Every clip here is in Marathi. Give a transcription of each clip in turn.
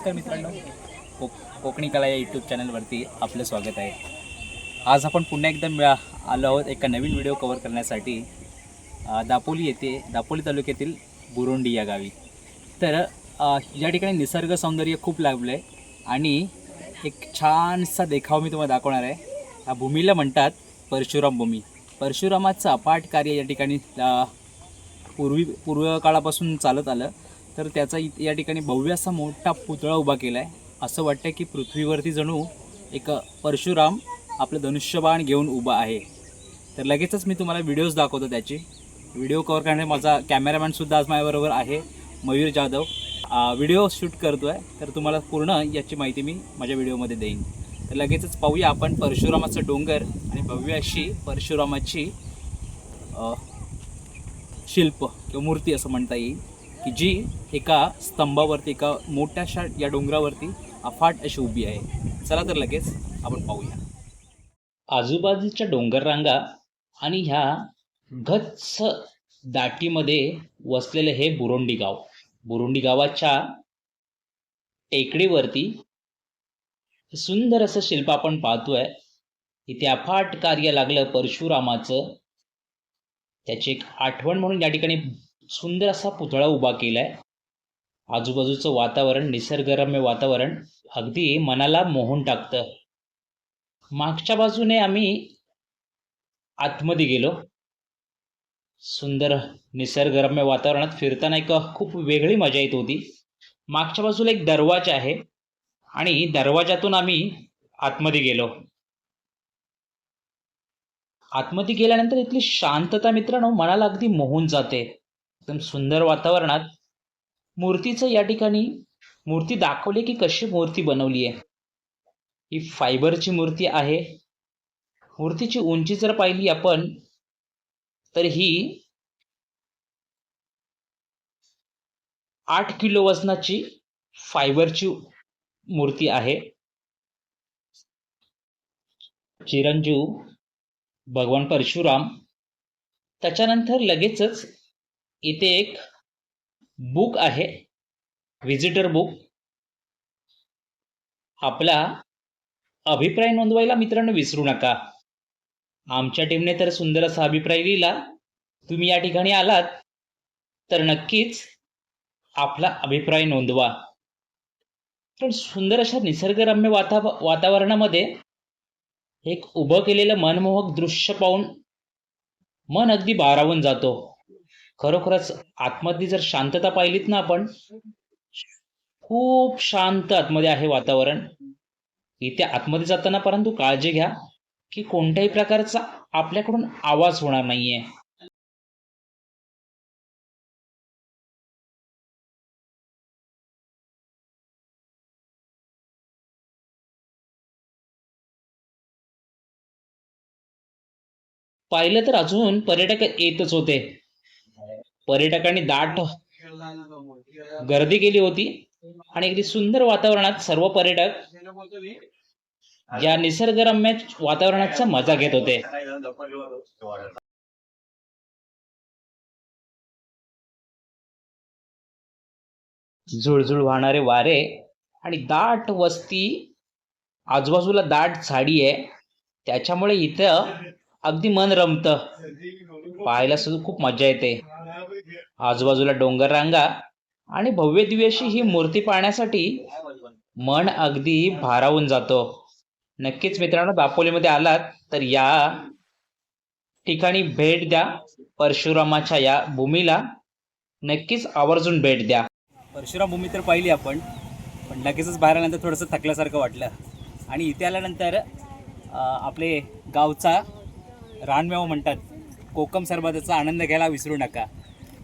नमस्कार मित्रांनो. कोक कोकणी कला या यूट्यूब चॅनलवरती आपलं स्वागत आहे. आज आपण पुन्हा एकदा मिळा आलो आहोत एका नवीन व्हिडिओ कवर करण्यासाठी. दापोली येथे दापोली तालुक्यातील बुरुंडी या गावी. तर या ठिकाणी निसर्ग सौंदर्य खूप लाभलं आहे आणि एक छानसा देखाव मी तुम्हाला दाखवणार आहे. या भूमीला म्हणतात परशुराम भूमी. परशुरामाचं अपाट कार्य या ठिकाणी पूर्वी पूर्व काळापासून चालत आलं. तर त्याचा इ- या ठिकाणी भव्य असा मोठा पुतळा उभा केला आहे असं वाटतं की पृथ्वीवरती जणू एक परशुराम आपलं धनुष्यबाण घेऊन उभा आहे. तर लगेचच मी तुम्हाला व्हिडिओज दाखवतो त्याची. व्हिडिओ कवर करणे माझा कॅमेरामॅनसुद्धा आज माझ्याबरोबर आहे मयूर जाधव. व्हिडिओ शूट करतो आहे तर तुम्हाला पूर्ण याची माहिती मी माझ्या व्हिडिओमध्ये देईन. तर लगेचच पाहूया आपण परशुरामाचं डोंगर आणि भव्य अशी परशुरामाची शिल्प किंवा मूर्ती असं म्हणता येईल. की जी एका स्तंभावरती एका मोठ्याशा या डोंगरावरती अफाट अशी उभी आहे. चला तर लगेच आपण पाहूया. आजूबाजूच्या डोंगर रांगा आणि ह्या गच्च दाटीमध्ये वसलेले हे बुरोंडी गाव. बुरोंडी गावाच्या टेकडीवरती सुंदर असं शिल्प आपण पाहतोय. इथे अफाट कार्य लागलं परशुरामाचं. त्याची एक आठवण म्हणून या ठिकाणी सुंदर असा पुतळा उभा केला आहे आजूबाजूचं वातावरण निसर्गरम्य वातावरण अगदी मनाला मोहून टाकतं. मागच्या बाजूने आम्ही आतमध्ये गेलो. सुंदर निसर्गरम्य वातावरणात फिरताना एक खूप वेगळी मजा येत होती. मागच्या बाजूला एक दरवाजा आहे आणि दरवाजातून आम्ही आतमध्ये गेलो. आतमध्ये गेल्यानंतर इथली शांतता मित्रांनो मनाला अगदी मोहून जाते. एकदम सुंदर वातावरणात मूर्तीचं या ठिकाणी मूर्ती दाखवली की कशी मूर्ती बनवली आहे? ही फायबरची मूर्ती आहे. मूर्तीची उंची जर पाहिली आपण तर ही आठ किलो वजनाची फायबरची मूर्ती आहे. चिरंजीव भगवान परशुराम त्याच्यानंतर लगेचच इथे एक बुक आहे. व्हिजिटर बुक आपला अभिप्राय नोंदवायला मित्रांनो विसरू नका. आमच्या टीमने तर सुंदर असा अभिप्राय लिहिला. तुम्ही या ठिकाणी आलात तर नक्कीच आपला अभिप्राय नोंदवा. पण सुंदर अशा निसर्गरम्य वाता वातावरणामध्ये एक उभं केलेलं मनमोहक दृश्य पाहून मन अगदी बारावून जातो. खरोखरच आतमध्ये जर शांतता पाहिलीत ना आपण खूप शांत आतमध्ये आहे वातावरण. इथे आतमध्ये जाताना परंतु काळजी घ्या की कोणत्याही प्रकारचा आपल्याकडून आवाज होणार नाहीये. पाहिलं तर अजून पर्यटक येतच होते. पर्यटकांनी दाट गर्दी केली होती आणि अगदी सुंदर वातावरणात सर्व पर्यटक या निसर्गरम्य वातावरणाचा मजा घेत होते. झुळझुळ वाहणारे वारे आणि दाट वस्ती आजूबाजूला दाट झाडी आहे. त्याच्यामुळे इथं अगदी मन रमतं. पाहायला सुद्धा खूप मजा येते. आजूबाजूला डोंगर रांगा आणि भव्य दिव्याशी ही मूर्ती पाहण्यासाठी मन अगदी भारावून जातो. नक्कीच मित्रांनो दापोलीमध्ये आलात तर या ठिकाणी भेट द्या. परशुरामाच्या या भूमीला नक्कीच आवर्जून भेट द्या. परशुराम भूमी तर पाहिली आपण पण लगेचच बाहेर आल्यानंतर थोडंसं थकल्यासारखं वाटलं. आणि इथे आल्यानंतर आपले गावचा रानमेवा म्हणतात कोकम सरबताचा आनंद घ्यायला विसरू नका.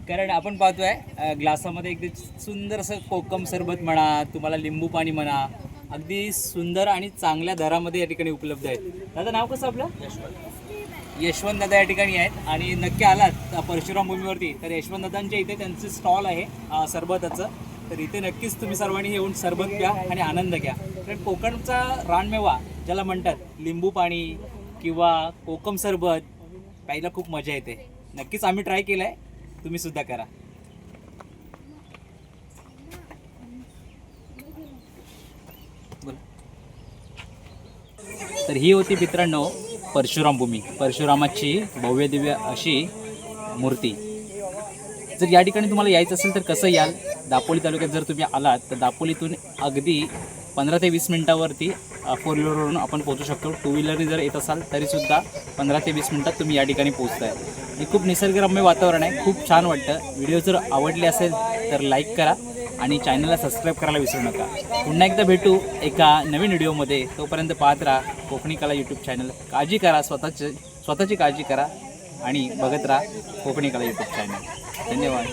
कारण आपण पाहतोय ग्लासामध्ये अगदी सुंदर असं कोकम सरबत म्हणा तुम्हाला लिंबू पाणी म्हणा अगदी सुंदर आणि चांगल्या दरामध्ये या ठिकाणी उपलब्ध आहेत. दादा नाव कसं आपलं? यशवंत. दादा या ठिकाणी आहेत आणि नक्की आलात परशुराम भूमीवरती. तर यशवंत दादांच्या इथे त्यांचं स्टॉल आहे सरबताचं. तर इथे नक्कीच तुम्ही सर्वांनी येऊन सरबत प्या आणि आनंद घ्या. कारण कोकणचा रानमेवा ज्याला म्हणतात लिंबू पाणी किंवा कोकम सरबत प्यायला खूप मजा येते. नक्कीच आम्ही ट्राय केलं आहे तुम्ही सुद्धा करा. तर ही होती मित्रांनो परशुराम भूमी. परशुरामाची भव्य दिव्य अशी मूर्ती. जर या ठिकाणी तुम्हाला यायचं असेल तर कसं याल? दापोली तालुक्यात जर तुम्ही आलात तर दापोलीतून अगदी पंधरा ते वीस मिनटावरती फोर व्हीलरवरून आपण पोहोचू शकतो. टू व्हीलरने जर येत असाल तरीसुद्धा पंधरा ते वीस मिनटात तुम्ही या ठिकाणी पोहोचताय. हे खूप निसर्गरम्य वातावरण आहे. खूप छान वाटतं. व्हिडिओ जर आवडले असेल तर लाईक करा आणि चॅनलला सबस्क्राईब करायला विसरू नका. पुन्हा एकदा भेटू एका नवीन व्हिडिओमध्ये तोपर्यंत पाहत राहा कोकणी कला यूट्यूब चॅनल काळजी करा स्वतःची स्वतःची काळजी करा आणि बघत राहा कोकणी कला यूट्यूब चॅनल धन्यवाद.